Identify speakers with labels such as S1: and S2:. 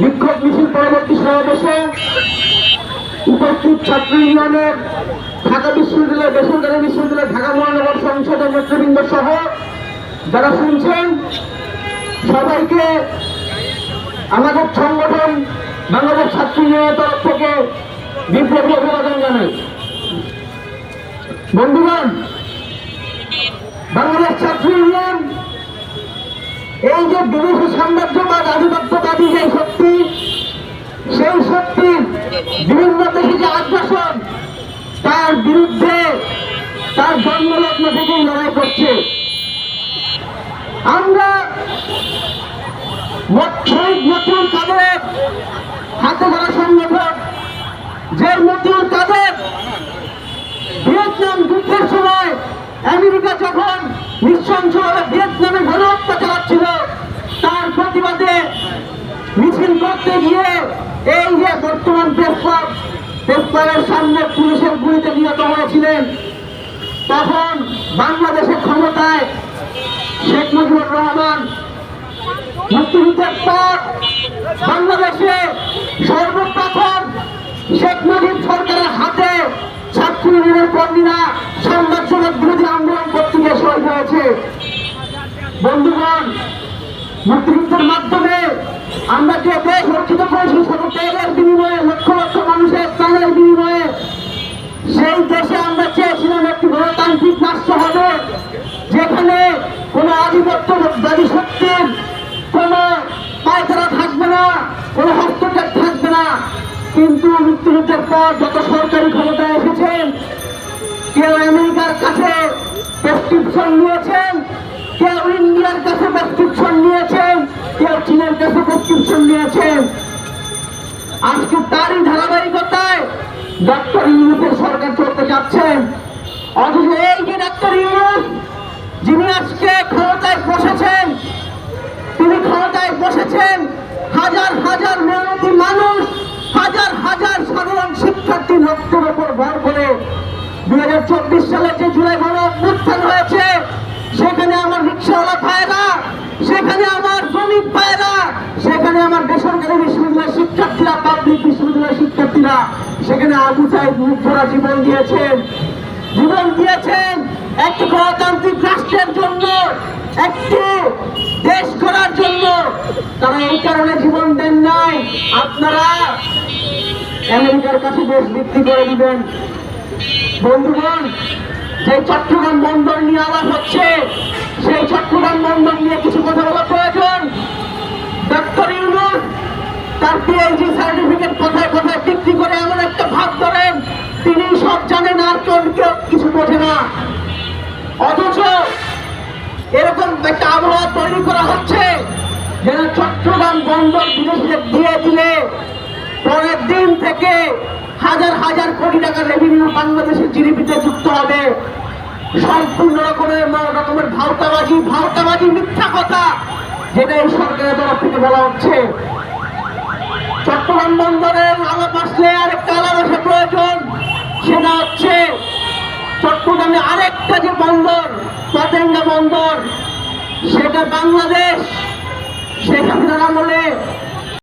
S1: বিক্ষোভ মিছিল পরবর্তী সমাবেশে উপস্থিত ছাত্র ইউনিয়নের ঢাকা বিশ্ববিদ্যালয় বেসরকারি বিশ্ববিদ্যালয় ঢাকা মহানগর সংসদের নেতৃবৃন্দ সহ যারা শুনছেন, সবাইকে আমাদের সংগঠন বাংলাদেশ ছাত্র ইউনিয়নের তরফ থেকে বিপ্লবী অভিবাদন জানাই। বন্ধুগণ, বাংলাদেশ ছাত্র এই যে বিদেশি সাম্রাজ্যবাদ, আধিপত্যবাদী যে শক্তি, সেই শক্তির বিভিন্ন দেশে যে আগ্রাসন, তার বিরুদ্ধে তার জন্মলগ্ন থেকেই লড়াই করছে। আমরা শহীদ মতিউর কাদের হাতে ধরা সংগঠন যে মতিউর কাদের ভিয়েতনাম যুদ্ধের সময় আমেরিকা যখন নৃশংসভাবে ভিয়েতনামে গণহত্যা চালাচ্ছিল তার প্রতিবাদে মিছিল করতে গিয়ে এই যে বর্তমান প্রেস ক্লাব প্রেস ক্লাবের সামনে পুলিশের গুলিতে নিহত হয়েছিলেন, তখন বাংলাদেশের ক্ষমতায় শেখ মুজিবুর রহমান মুক্তিযুদ্ধের পর বাংলাদেশে সর্বপ্রথম শেখ মুজিব সরকারের হাতে ছাত্র ইউনিয়নের কর্মীরা সাম্রাজ্যবাদ বিরোধী আন্দোলন করতে গিয়ে শহীদ হয়েছে। বন্ধুগণ, মুক্তিযুদ্ধের মাধ্যমে আমরা যে দেশ রক্ষিত করেছি শত ত্যাগের বিনিময়ে লক্ষ লক্ষ মানুষের প্রাণের বিনিময়ে সেই দেশে আমরা চেয়েছিলাম একটি গণতান্ত্রিক রাষ্ট্র হবে, যেখানে কোনো আধিপত্যবাদী শক্তির কোনো পায়তারা থাকবে না, কোনো হস্তক্ষেপ থাকবে না, কিন্তু মুক্তিযুদ্ধের পর যত সরকারি ক্ষমতায় এসেছেন, কেউ আমেরিকার কাছে প্রেসক্রিপশন নিয়েছেন কেউ ইন্ডিয়ার কাছে প্রেসক্রিপশন নিয়েছেন, কেউ চীনের কাছে প্রেসক্রিপশন নিয়েছেন। আজকে তারই ধারাবাহিকতায় ডক্টর ইউনুসের সরকার চলতে যাচ্ছেন। অথচ এই যে ডক্টর ইউনুস, যিনি আজকে ক্ষমতায় বসেছেন, তিনি ক্ষমতায় বসেছেন, হাজার হাজার মেহনতি মানুষ, হাজার হাজার সাধারণ শিক্ষার্থী লক্ষ্যের উপর ভর করে। দুই হাজার চব্বিশ সালে যে জুলাই গণ অভ্যুত্থান হয়েছে সেখানে আমার রিক্সাওয়ালা ভাইরা সেখানে আমার শ্রমিক ভাইরা সেখানে আমার বেসরকারি বিশ্ববিদ্যালয়ের শিক্ষার্থীরা পাবলিক বিশ্ববিদ্যালয়ের শিক্ষার্থীরা, সেখানে আবু সাহেব মুগ্ধরা জীবন দিয়েছেন। জীবন দিয়েছেন একটি গণতান্ত্রিক রাষ্ট্রের জন্য, একটি দেশ করার জন্য। তারা এই কারণে জীবন দেন নাই। আপনারা আমেরিকার কাছে দেশ বিক্রি করে দিবেন। বন্ধুগণ যে চট্টগ্রাম বন্দর নিয়ে আলাপ হচ্ছে। সেই চট্টগ্রাম বন্দর নিয়ে কিছু কথা বলা প্রয়োজন। ডক্টর ইউনুস, তার পিএইচডি সার্টিফিকেট কোথায় কোথায় বিক্রি করে এমন একটা ভাব করেন তিনি সব জানেন আর কেউ কেউ কিছু বোঝে না। অথচ এরকম একটা আবহাওয়া তৈরি করা হচ্ছে, যেন চট্টগ্রাম বন্দর বিদেশিদের দিয়ে দিলে পরের দিন হাজার হাজার কোটি টাকার রেভিনিউ বাংলাদেশের জিডিপিতে যুক্ত হবে। সম্পূর্ণ রকমের রকমের ভাওতাবাজি ভাওতাবাজি মিথ্যা কথা যেটা এই সরকারের তরফ থেকে বলা হচ্ছে। চট্টগ্রাম বন্দরের আলাপ আসলে আরেকটা আসা প্রয়োজন, সেটা হচ্ছে চট্টগ্রামে আরেকটা যে বন্দর, পতেঙ্গা বন্দর, সেটা বাংলাদেশ। হাসিনার আমলে